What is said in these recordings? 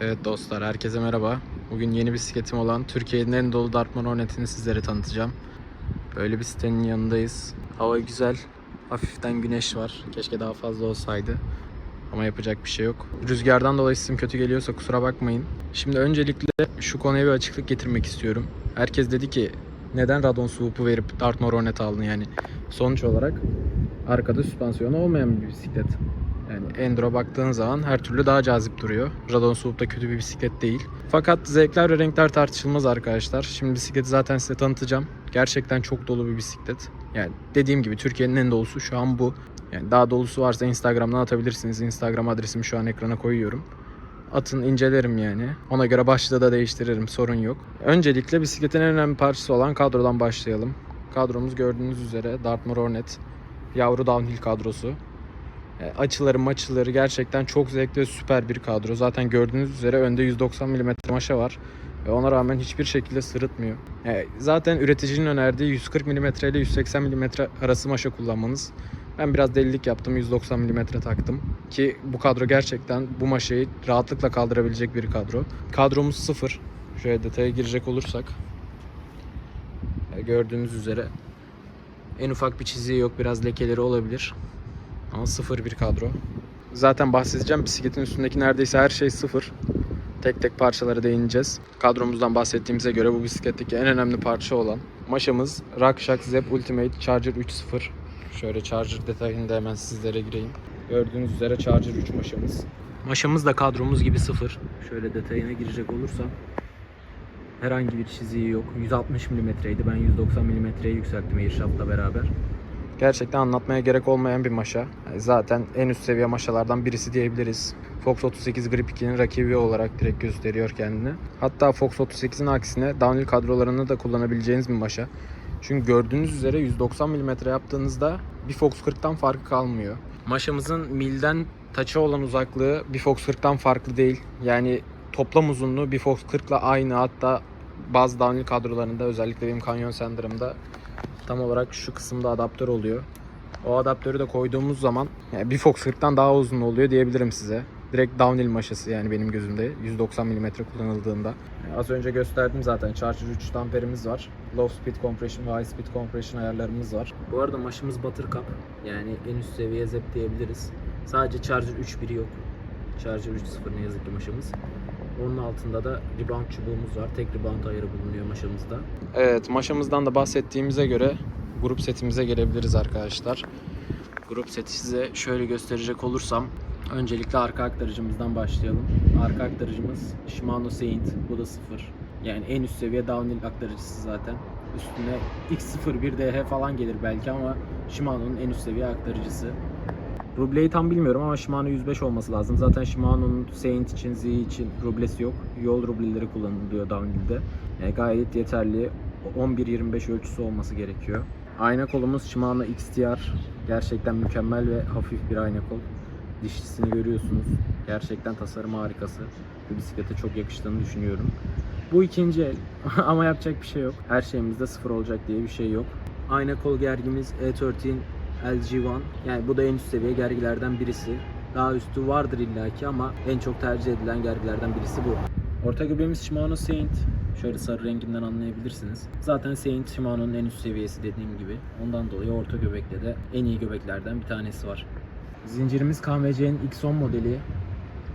Evet dostlar herkese merhaba. Bugün yeni bisikletim olan Türkiye'nin en dolu Dartmoor Hornet'ini sizlere tanıtacağım. Böyle bir sitenin yanındayız. Hava güzel. Hafiften güneş var. Keşke daha fazla olsaydı. Ama yapacak bir şey yok. Rüzgardan dolayı sesim kötü geliyorsa kusura bakmayın. Şimdi öncelikle şu konuya bir açıklık getirmek istiyorum. Herkes dedi ki neden Radon Swoop'u verip Dartmoor Hornet aldın yani. Sonuç olarak arkada süspansiyonu olmayan bir bisiklet. Enduro baktığın zaman her türlü daha cazip duruyor. Radon Swoop da kötü bir bisiklet değil. Fakat zevkler ve renkler tartışılmaz arkadaşlar. Şimdi bisikleti zaten size tanıtacağım. Gerçekten çok dolu bir bisiklet. Yani dediğim gibi Türkiye'nin en dolusu şu an bu. Yani daha dolusu varsa Instagram'dan atabilirsiniz. Instagram adresimi şu an ekrana koyuyorum. Atın incelerim yani. Ona göre başlığı da değiştiririm sorun yok. Öncelikle bisikletin en önemli parçası olan kadrodan başlayalım. Kadromuz gördüğünüz üzere Dartmoor Hornet. Yavru downhill kadrosu. E, Açıları maçıları gerçekten çok zevkli ve süper bir kadro. Zaten gördüğünüz üzere önde 190 mm maşa var. Ve ona rağmen hiçbir şekilde sırıtmıyor. E, Zaten üreticinin önerdiği 140 mm ile 180 mm arası maşa kullanmanız. Ben biraz delilik yaptım 190 mm taktım. Ki bu kadro gerçekten bu maşayı rahatlıkla kaldırabilecek bir kadro. Kadromuz sıfır. Şöyle detaya girecek olursak. E, Gördüğünüz üzere en ufak bir çiziği yok. Biraz lekeleri olabilir. Ama sıfır bir kadro. Zaten bahsedeceğim bisikletin üstündeki neredeyse her şey sıfır. Tek tek parçalara değineceğiz. Kadromuzdan bahsettiğimize göre bu bisikletteki en önemli parça olan maşamız Rakshak Zep Ultimate Charger 3.0. Şöyle Charger detayını da hemen sizlere gireyim. Gördüğünüz üzere Charger 3 maşamız. Maşamız da kadromuz gibi sıfır. Şöyle detayına girecek olursam herhangi bir çiziği yok. 160 mm'ydi. Ben 190 mm'ye yükselttim Airshaf'la beraber. Gerçekten anlatmaya gerek olmayan bir maşa. Zaten en üst seviye maşalardan birisi diyebiliriz. Fox 38 Grip 2'nin rakibi olarak direkt gösteriyor kendini. Hatta Fox 38'in aksine downhill kadrolarını da kullanabileceğiniz bir maşa. Çünkü gördüğünüz üzere 190 mm yaptığınızda bir Fox 40'tan farkı kalmıyor. Maşamızın milden taça olan uzaklığı bir Fox 40'tan farklı değil. Yani toplam uzunluğu bir Fox 40 ile aynı hatta bazı downhill kadrolarında özellikle benim Canyon Sender'ımda tam olarak şu kısımda adaptör oluyor. O adaptörü de koyduğumuz zaman yani bir Fox 40'tan daha uzun oluyor diyebilirim size. Direkt downhill maşası yani benim gözümde 190 mm kullanıldığında. Az önce gösterdim zaten Charger 3 damperimiz var. Low speed compression ve high speed compression ayarlarımız var. Bu arada maşımız buttercup yani en üst seviye zep diyebiliriz. Sadece Charger 3.1 yok. Charger 3.0 ne yazık ki maşamız. Onun altında da rebound çubuğumuz var. Tek rebound ayarı bulunuyor maşamızda. Evet maşamızdan da bahsettiğimize göre grup setimize gelebiliriz arkadaşlar. Grup seti size şöyle gösterecek olursam öncelikle arka aktarıcımızdan başlayalım. Arka aktarıcımız Shimano Saint. Bu da sıfır. Yani en üst seviye downhill aktarıcısı zaten. Üstüne X01DH falan gelir belki ama Shimano'nun en üst seviye aktarıcısı. Rubleyi tam bilmiyorum ama Shimano 105 olması lazım. Zaten Shimano'nun Saint için, Z için rublesi yok. Yol rubleleri kullanılıyor downhill'de. Yani gayet yeterli. 11-25 ölçüsü olması gerekiyor. Ayna kolumuz Shimano XTR. Gerçekten mükemmel ve hafif bir ayna kol. Dişlisini görüyorsunuz. Gerçekten tasarım harikası. Bu bisiklete çok yakıştığını düşünüyorum. Bu ikinci el ama yapacak bir şey yok. Her şeyimizde sıfır olacak diye bir şey yok. Ayna kol gergimiz E13 LG1. Yani bu da en üst seviye gergilerden birisi. Daha üstü vardır illaki ama en çok tercih edilen gergilerden birisi bu. Orta göbeğimiz Shimano Saint. Şöyle sarı renginden anlayabilirsiniz. Zaten Saint Shimano'nun en üst seviyesi dediğim gibi. Ondan dolayı orta göbekte de en iyi göbeklerden bir tanesi var. Zincirimiz KMC'nin X10 modeli.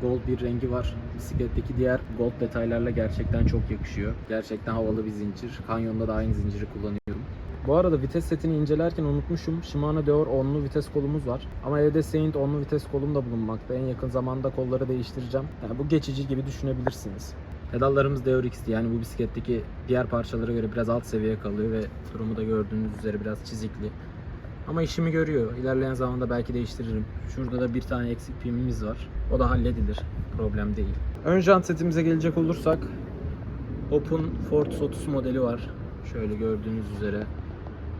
Gold bir rengi var. Bisikletteki diğer gold detaylarla gerçekten çok yakışıyor. Gerçekten havalı bir zincir. Kanyonda da aynı zinciri kullanıyorum. Bu arada vites setini incelerken unutmuşum. Shimano Deore 10'lu vites kolumuz var. Ama evde Saint 10'lu vites kolum da bulunmakta. En yakın zamanda kolları değiştireceğim. Yani bu geçici gibi düşünebilirsiniz. Pedallarımız Deore X'ti. Yani bu bisikletteki diğer parçalara göre biraz alt seviye kalıyor ve durumu da gördüğünüz üzere biraz çizikli. Ama işimi görüyor. İlerleyen zamanda belki değiştiririm. Şurada da bir tane eksik pimimiz var. O da halledilir. Problem değil. Ön jant setimize gelecek olursak Open Ford 30 modeli var. Şöyle gördüğünüz üzere.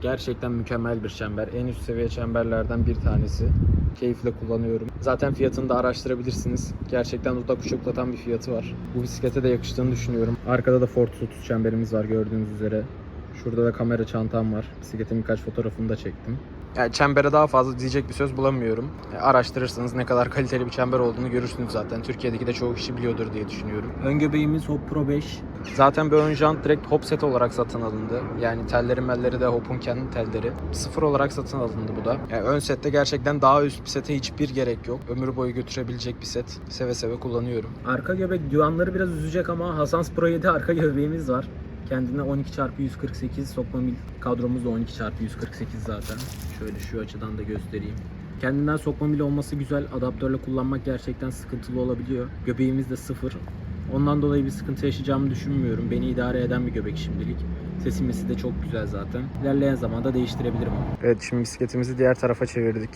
Gerçekten mükemmel bir çember. En üst seviye çemberlerden bir tanesi. Keyifle kullanıyorum. Zaten fiyatını da araştırabilirsiniz. Gerçekten dudak uçuklatan bir fiyatı var. Bu bisiklete de yakıştığını düşünüyorum. Arkada da Ford 30 çemberimiz var gördüğünüz üzere. Şurada da kamera çantam var. Bisikletin birkaç fotoğrafını da çektim. Yani çembere daha fazla diyecek bir söz bulamıyorum. E, araştırırsanız ne kadar kaliteli bir çember olduğunu görürsünüz zaten. Türkiye'deki de çoğu kişi biliyordur diye düşünüyorum. Ön göbeğimiz Hop Pro 5. Zaten bir ön jant direkt Hop set olarak satın alındı. Yani telleri melleri de Hop'un kendi telleri. Sıfır olarak satın alındı bu da. Yani ön sette gerçekten daha üst bir sete hiçbir gerek yok. Ömür boyu götürebilecek bir set. Seve seve kullanıyorum. Arka göbek duyanları biraz üzecek ama Hasans Pro 7 arka göbeğimiz var. Kendine 12x148 sokma mil kadromuz da 12x148 zaten. Şöyle şu açıdan da göstereyim. Kendinden sokma mil olması güzel. Adaptörle kullanmak gerçekten sıkıntılı olabiliyor. Göbeğimiz de sıfır. Ondan dolayı bir sıkıntı yaşayacağımı düşünmüyorum. Beni idare eden bir göbek şimdilik. Sesimesi de çok güzel zaten. İlerleyen zamanda değiştirebilirim ama. Evet şimdi bisikletimizi diğer tarafa çevirdik.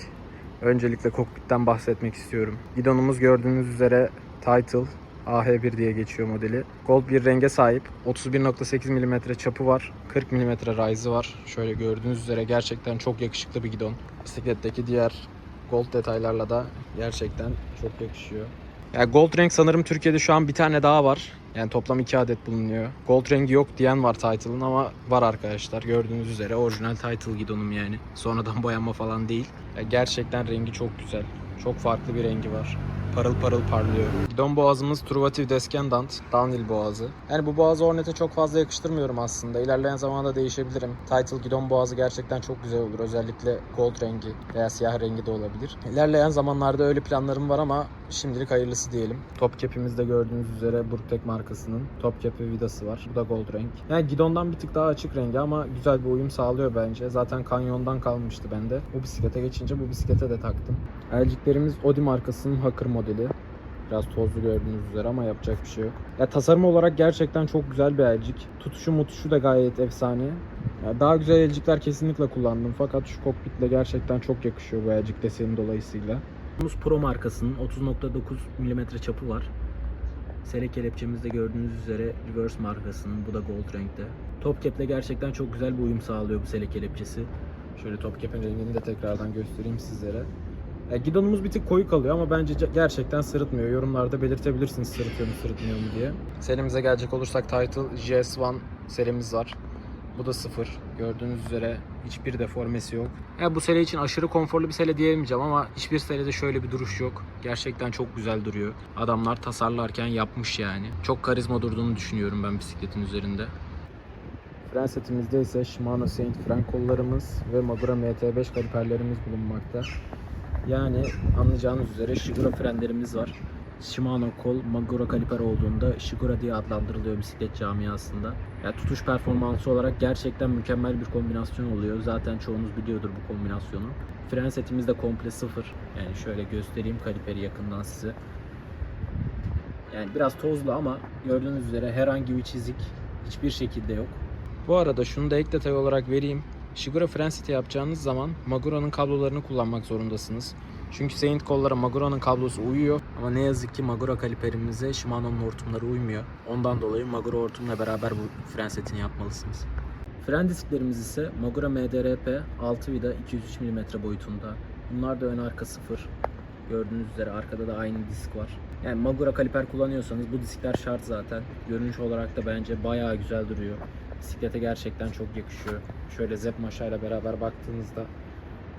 Öncelikle kokpitten bahsetmek istiyorum. Gidonumuz gördüğünüz üzere Title AH1 diye geçiyor modeli. Gold bir renge sahip. 31.8 mm çapı var. 40 mm rise'ı var. Şöyle gördüğünüz üzere gerçekten çok yakışıklı bir gidon. Bisikletteki diğer gold detaylarla da gerçekten çok yakışıyor. Yani gold renk sanırım Türkiye'de şu an bir tane daha var. Yani toplam iki adet bulunuyor. Gold rengi yok diyen var Title'ın ama var arkadaşlar. Gördüğünüz üzere orijinal Title gidonum yani. Sonradan boyanma falan değil. Ya gerçekten rengi çok güzel. Çok farklı bir rengi var. Parıl parıl parlıyor. Gidon boğazımız Truvativ Descendant. Downhill boğazı. Yani bu boğazı Hornet'e çok fazla yakıştırmıyorum aslında. İlerleyen zamanda değişebilirim. Title Gidon boğazı gerçekten çok güzel olur. Özellikle gold rengi veya siyah rengi de olabilir. İlerleyen zamanlarda öyle planlarım var ama şimdilik hayırlısı diyelim. Top cap'imizde gördüğünüz üzere Burktek markasının top ve vidası var. Bu da gold renk. Yani gidondan bir tık daha açık rengi ama güzel bir uyum sağlıyor bence. Zaten kanyondan kalmıştı bende. Bu bisiklete geçince bu bisiklete de taktım. Elciklerimiz Audi markasının Hacker modeli. Biraz tozlu gördüğünüz üzere ama yapacak bir şey yok. Ya tasarım olarak gerçekten çok güzel bir elcik. Tutuşu mutuşu da gayet efsane. Ya daha güzel elcikler kesinlikle kullandım fakat şu kokpitle gerçekten çok yakışıyor bu elcik deseni dolayısıyla. Pro markasının 30.9 mm çapı var. Sele kelepçemizde gördüğünüz üzere Reverse markasının bu da gold renkte. Top cap'le gerçekten çok güzel bir uyum sağlıyor bu sele kelepçesi. Şöyle top cap'in rengini de tekrardan göstereyim sizlere. Ya, gidonumuz bir tık koyu kalıyor ama bence ce- gerçekten sırıtmıyor. Yorumlarda belirtebilirsiniz sırıtıyor mu sırıtmıyor mu diye. Serimize gelecek olursak Title GS1 serimiz var. Bu da sıfır. Gördüğünüz üzere hiçbir deformesi yok. Ya bu sele için aşırı konforlu bir sele diyemeyeceğim ama hiçbir selede şöyle bir duruş yok. Gerçekten çok güzel duruyor. Adamlar tasarlarken yapmış yani. Çok karizma durduğunu düşünüyorum ben bisikletin üzerinde. Fren setimizde ise Shimano Saint fren kollarımız ve Magura MT5 kaliperlerimiz bulunmakta. Yani anlayacağınız üzere Shigura frenlerimiz var. Shimano kol Magura kaliper olduğunda Shigura diye adlandırılıyor bisiklet camiasında. Yani tutuş performansı olarak gerçekten mükemmel bir kombinasyon oluyor. Zaten çoğunuz biliyordur bu kombinasyonu. Fren setimiz de komple sıfır. Yani şöyle göstereyim kaliperi yakından size. Yani biraz tozlu ama gördüğünüz üzere herhangi bir çizik hiçbir şekilde yok. Bu arada şunu da ek detay olarak vereyim. Shigura fren seti yapacağınız zaman Magura'nın kablolarını kullanmak zorundasınız. Çünkü Saint kollara Magura'nın kablosu uyuyor ama ne yazık ki Magura kaliperimize Shimano'nun hortumları uymuyor. Ondan dolayı Magura hortumla beraber bu fren setini yapmalısınız. Fren disklerimiz ise Magura MDRP 6 vida 203 mm boyutunda. Bunlar da ön arka sıfır. Gördüğünüz üzere arkada da aynı disk var. Yani Magura kaliper kullanıyorsanız bu diskler şart zaten. Görünüş olarak da bence bayağı güzel duruyor. Bisiklete gerçekten çok yakışıyor. Şöyle Zep maşayla beraber baktığınızda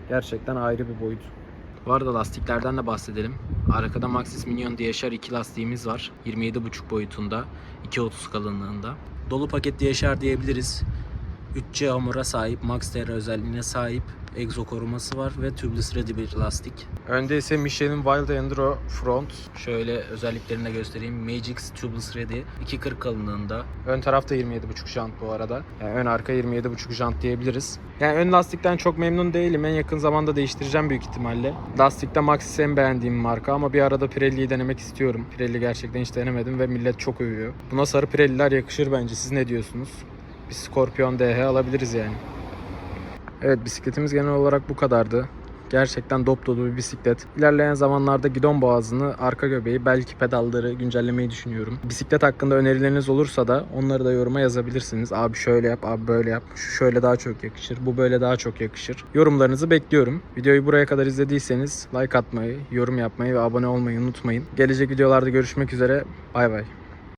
gerçekten ayrı bir boyut. Bu arada lastiklerden de bahsedelim. Arkada Maxxis Minion DSR 2 lastiğimiz var. 27.5 boyutunda, 2.30 kalınlığında. Dolu paket DSR diyebiliriz. 3C hamura sahip, Max TR özelliğine sahip, egzo koruması var ve tubeless ready bir lastik. Önde ise Michelin Wild Enduro Front. Şöyle özelliklerini de göstereyim. Magix tubeless ready. 2.40 kalınlığında. Ön tarafta 27.5 jant bu arada. Yani ön arka 27.5 jant diyebiliriz. Yani ön lastikten çok memnun değilim. En yakın zamanda değiştireceğim büyük ihtimalle. Lastikte Maxxis en beğendiğim marka ama bir arada Pirelli'yi denemek istiyorum. Pirelli gerçekten hiç denemedim ve millet çok övüyor. Buna sarı Pirelli'ler yakışır bence. Siz ne diyorsunuz? Bir Scorpion DH alabiliriz yani. Evet bisikletimiz genel olarak bu kadardı. Gerçekten dop dolu bir bisiklet. İlerleyen zamanlarda gidon boğazını, arka göbeği, belki pedalları güncellemeyi düşünüyorum. Bisiklet hakkında önerileriniz olursa da onları da yoruma yazabilirsiniz. Abi şöyle yap, abi böyle yap. Şu şöyle daha çok yakışır, bu böyle daha çok yakışır. Yorumlarınızı bekliyorum. Videoyu buraya kadar izlediyseniz like atmayı, yorum yapmayı ve abone olmayı unutmayın. Gelecek videolarda görüşmek üzere. Bay bay.